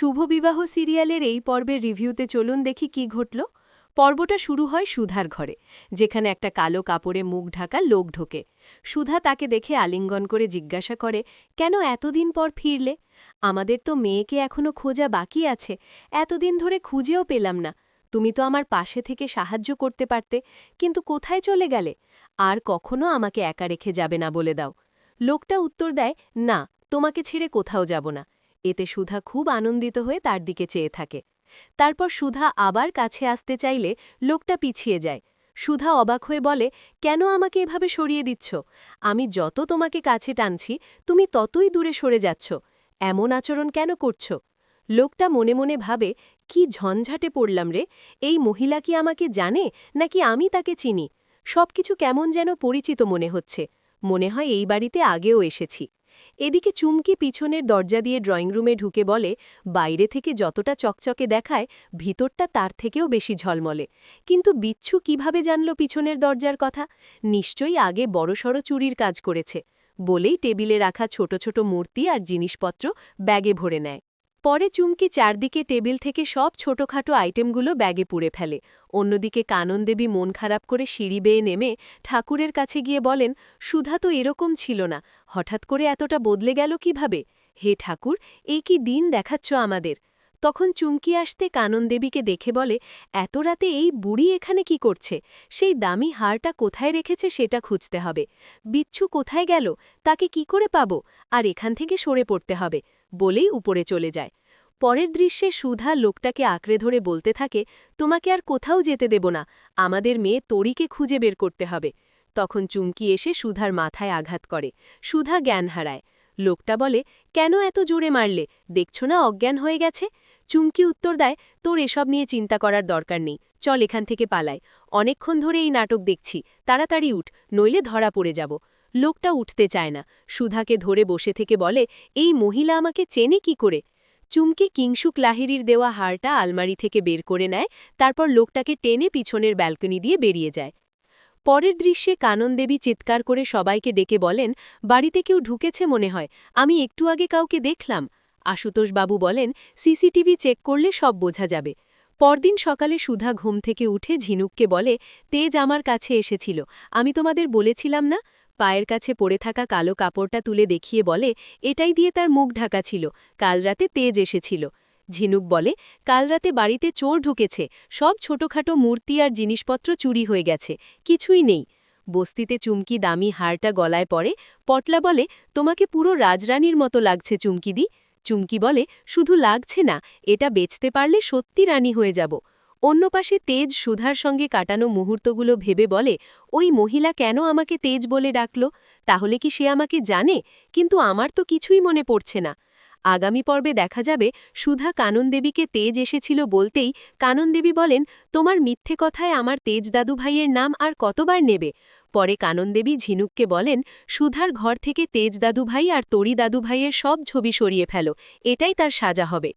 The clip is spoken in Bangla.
শুভবিবাহ সিরিয়ালের এই পর্বের রিভিউতে চলুন দেখি কি ঘটল। পর্বটা শুরু হয় সুধার ঘরে, যেখানে একটা কালো কাপড়ে মুখ ঢাকা লোক ঢোকে। সুধা তাকে দেখে আলিঙ্গন করে জিজ্ঞাসা করে, কেন এতদিন পর ফিরলে? আমাদের তো মেয়েকে এখনও খোঁজা বাকি আছে, এতদিন ধরে খুঁজেও পেলাম না। তুমি তো আমার পাশে থেকে সাহায্য করতে পারতে, কিন্তু কোথায় চলে গেলে? আর কখনো আমাকে একা রেখে যাবে না বলে দাও। লোকটা উত্তর দেয়, না, তোমাকে ছেড়ে কোথাও যাব না। এতে সুধা খুব আনন্দিত হয়ে তার দিকে চেয়ে থাকে। তারপর সুধা আবার কাছে আসতে চাইলে লোকটা পিছিয়ে যায়। সুধা অবাক হয়ে বলে, কেন আমাকে এভাবে সরিয়ে দিচ্ছ? আমি যত তোমাকে কাছে টানছি, তুমি ততই দূরে সরে যাচ্ছ। এমন আচরণ কেন করছ? লোকটা মনে মনে ভাবে, কি ঝঞ্ঝাটে পড়লাম রে। এই মহিলা কি আমাকে জানে, নাকি আমি তাকে চিনি? সবকিছু কেমন যেন পরিচিত মনে হচ্ছে। মনে হয় এই বাড়িতে আগেও এসেছি। এদিকে চুমকি পিছনের দরজা দিয়ে ড্রয়িং রুমে ঢুকে বলে, বাইরে থেকে যতটা চকচকে দেখায়, ভিতরটা তার থেকেও বেশি ঝলমলে। কিন্তু বিচ্ছু কীভাবে জানল পিছনের দরজার কথা? নিশ্চয়ই আগে বড়সড় চুরির কাজ করেছে। বলেই টেবিলে রাখা ছোট ছোট মূর্তি আর জিনিসপত্র ব্যাগে ভরে নেয়। পরে চুমকি চারদিকে টেবিল থেকে সব ছোটখাটো আইটেমগুলো ব্যাগে পুড়ে ফেলে। অন্যদিকে কানন দেবী মন খারাপ করে সিঁড়ি বেয়ে নেমে ঠাকুরের কাছে গিয়ে বলেন, সুধা তো এরকম ছিল না। হঠাৎ করে এতটা বদলে গেল কীভাবে? হে ঠাকুর, এ কি দিন দেখাচ্ছ আমাদের? তখন চুমকি আসতে কানন দেবীকে দেখে বলে, এত রাতে এই বুড়ি এখানে কি করছে? সেই দামি হারটা কোথায় রেখেছে সেটা খুঁজতে হবে। বিচ্ছু কোথায় গেল? তাকে কি করে পাবো? আর এখান থেকে সরে পড়তে হবে। বলেই উপরে চলে যায়। পরের দৃশ্যে সুধা লোকটাকে আঁকড়ে ধরে বলতে থাকে, তোমাকে আর কোথাও যেতে দেব না। আমাদের মেয়ে তরিকে খুঁজে বের করতে হবে। তখন চুমকি এসে সুধার মাথায় আঘাত করে। সুধা জ্ঞান হারায়। লোকটা বলে, কেন এত জোরে মারলে? দেখছ না অজ্ঞান হয়ে গেছে? চুমকি উত্তর দেয়, তোর এসব নিয়ে চিন্তা করার দরকার নেই, চল এখান থেকে পালায় অনেকক্ষণ ধরে এই নাটক দেখছি। তাড়াতাড়ি উঠ, নইলে ধরা পড়ে যাব লোকটা উঠতে চায় না। সুধাকে ধরে বসে থেকে বলে, এই মহিলা আমাকে চেনে কি করে চুমকি কিংসুক লাহিরির দেওয়া হারটা আলমারি থেকে বের করে নেয়, তারপর লোকটাকে টেনে পিছনের ব্যালকনি দিয়ে বেরিয়ে যায়। পরের দৃশ্যে কানন দেবী চিৎকার করে সবাইকে ডেকে বলেন, বাড়িতে কেউ ঢুকেছে মনে হয়, আমি একটু আগে কাউকে দেখলাম। আশুতোষবাবু বলেন, সিসিটিভি চেক করলে সব বোঝা যাবে। পরদিন সকালে সুধা ঘুম থেকে উঠে ঝিনুককে বলে, তেজ আমার কাছে এসেছিল, আমি তোমাদের বলেছিলাম না? পায়ের কাছে পড়ে থাকা কালো কাপড়টা তুলে দেখিয়ে বলে, এটাই দিয়ে তার মুখ ঢাকা ছিল, কাল রাতে তেজ এসেছিল। ঝিনুক বলে, কাল রাতে বাড়িতে চোর ঢুকেছে, সব ছোটখাটো মূর্তি আর জিনিসপত্র চুরি হয়ে গেছে, কিছুই নেই। বস্তিতে চুমকি দামি হারটা গলায় পড়ে, পটলা বলে, তোমাকে পুরো রাজরানীর মতো লাগছে চুমকিদি চুমকি বলে, শুধু লাগছে না, এটা বেচতে পারলে সত্যি রানী হয়ে যাব। অন্য পাশে তেজ সুধার সঙ্গে কাটানো মুহূর্তগুলো ভেবে বলে, ওই মহিলা কেন আমাকে তেজ বলে ডাকল? তাহলে কি সে আমাকে জানে? কিন্তু আমার তো কিছুই মনে পড়ছে না। আগামী পর্বে দেখা যাবে সুধা কাননদেবীকে তেজ এসেছিল বলতেই কাননদেবী বলেন, তোমার মিথ্যে কথায় আমার তেজ দাদু ভাইয়ের নাম আর কতবার নেবে? পরে কাননদেবী ঝিনুককে বলেন, সুধার ঘর থেকে তেজ দাদু ভাই আর তরি দাদু ভাইয়ের সব ছবি সরিয়ে ফেলো, এটাই তার সাজা হবে।